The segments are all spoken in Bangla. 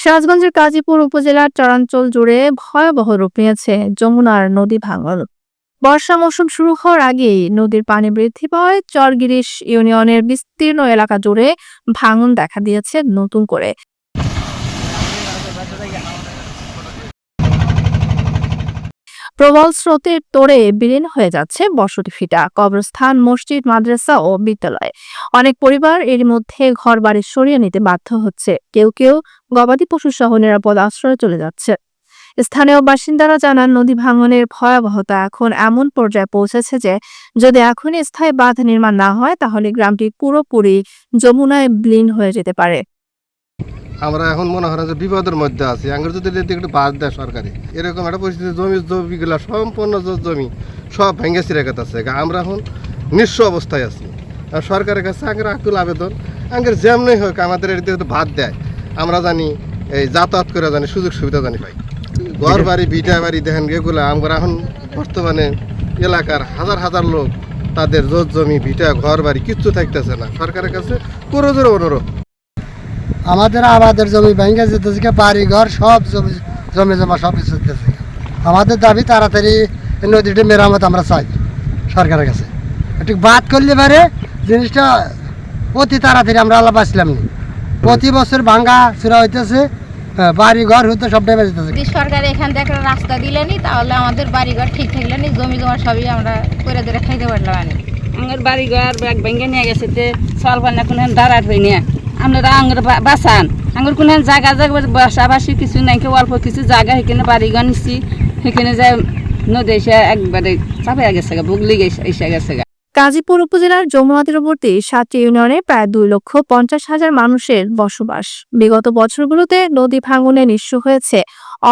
সিরাজগঞ্জের কাজীপুর উপজেলার চরাঞ্চল জুড়ে ভয়াবহ রূপ নিয়েছে যমুনার নদী ভাঙন। বর্ষা মৌসুম শুরু হওয়ার আগেই নদীর পানি বৃদ্ধি পাওয়ায় চরগিরিশ ইউনিয়নের বিস্তীর্ণ এলাকা জুড়ে ভাঙন দেখা দিয়েছে নতুন করে। প্রবল স্রোতের তোড়ে বিলীন হয়ে যাচ্ছে বসতি ফিটা, কবরস্থান, মসজিদ, মাদ্রাসা ও বিদ্যালয়। অনেক পরিবার এর মধ্যে ঘর বাড়ি সরিয়ে নিতে বাধ্য হচ্ছে। কেউ কেউ গবাদি পশু সহ নিরাপদ আশ্রয়ে চলে যাচ্ছে। স্থানীয় বাসিন্দারা জানান, নদী ভাঙনের ভয়াবহতা এখন এমন পর্যায়ে পৌঁছেছে যে, যদি এখনই স্থায়ী বাঁধ নির্মাণ না হয়, তাহলে গ্রামটি পুরোপুরি যমুনায় বিলীন হয়ে যেতে পারে। আমরা এখন মনে হয় যে বিপদের মধ্যে আছি। আঙ্গুর যদি একটু বাদ দেয় সরকারি, এরকম একটা পরিস্থিতি জমি, জমিগুলো সম্পূর্ণ জমি সব ভেঙে ছিঁড়ে গেছে আমরা এখন নিঃস্ব অবস্থায় আছি। আর সরকারের কাছে আগের আকুল আবেদন। আগের যেমনই হোক আমাদের একটু বাদ দেয়। আমরা জানি, এই যাতায়াত করে জানি, সুযোগ সুবিধা জানি পাই। ঘর বাড়ি বিটা বাড়ি, দেখেন এগুলো আমরা এখন বর্তমানে এলাকার হাজার হাজার লোক তাদের জোর জমি, ভিটা, ঘর বাড়ি কিচ্ছু থাকতেছে না। সরকারের কাছে করজোর অনুরোধ। আমাদের আমাদের জমি ভেঙে যেতেছে বাড়ি ঘর সব জমি জমি জমা সব কিছু যেতেছে আমাদের দাবি তাড়াতাড়ি নদীটি মেরামত আমরা চাই সরকারের কাছে। একটু বাদ করলে পারে জিনিসটা অতি তাড়াতাড়ি আমরা আল্লাহ বাঁচলাম নি। প্রতি বছর ভাঙ্গা চূড়া হইতেছে হ্যাঁ, বাড়ি ঘর হইতে সবটাই বেঁচেতেছে যদি সরকার এখান থেকে একটা রাস্তা দিলেনি তাহলে আমাদের বাড়িঘর ঠিক থাকলেনি জমি জমা সবই আমরা করে ধরে খাইতে পারলাম আনি আমার বাড়ি ঘর ব্যাগ ভেঙে নিয়ে গেছে তে চল পান্না কোনো দাঁড়াট নিয়ে আপনারা আঙ্গুর বাসান আঙ্গুর কোনো জায়গা জায়গা বাসাবাসি কিছু নাই অল্প কিছু জায়গা, সেখানে বাড়ি ঘর সেখানে যায় নদী এসে একবারে চাপে গেছে বুগলি এসে গেছে গাজীপুর উপজেলার যমুনা তীরবর্তী সাতটি ইউনিয়নে প্রায় দুই লক্ষ পঞ্চাশ হাজার মানুষের বসবাস। বিগত বছরগুলোতে নদী ভাঙনে নিঃস্ব হয়েছে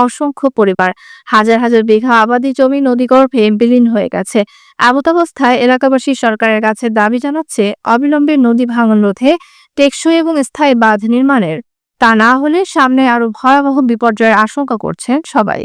অসংখ্য পরিবার। হাজার হাজার বিঘা আবাদি জমি নদীগর্ভে বিলীন হয়ে গেছে। এমতাবস্থায় এলাকাবাসী সরকারের কাছে দাবি জানাচ্ছে, অবিলম্বে নদী ভাঙন রোধে টেকসই এবং স্থায়ী বাঁধ নির্মাণের, তা না হলে সামনে আরও ভয়াবহ বিপর্যয়ের আশঙ্কা করছেন সবাই।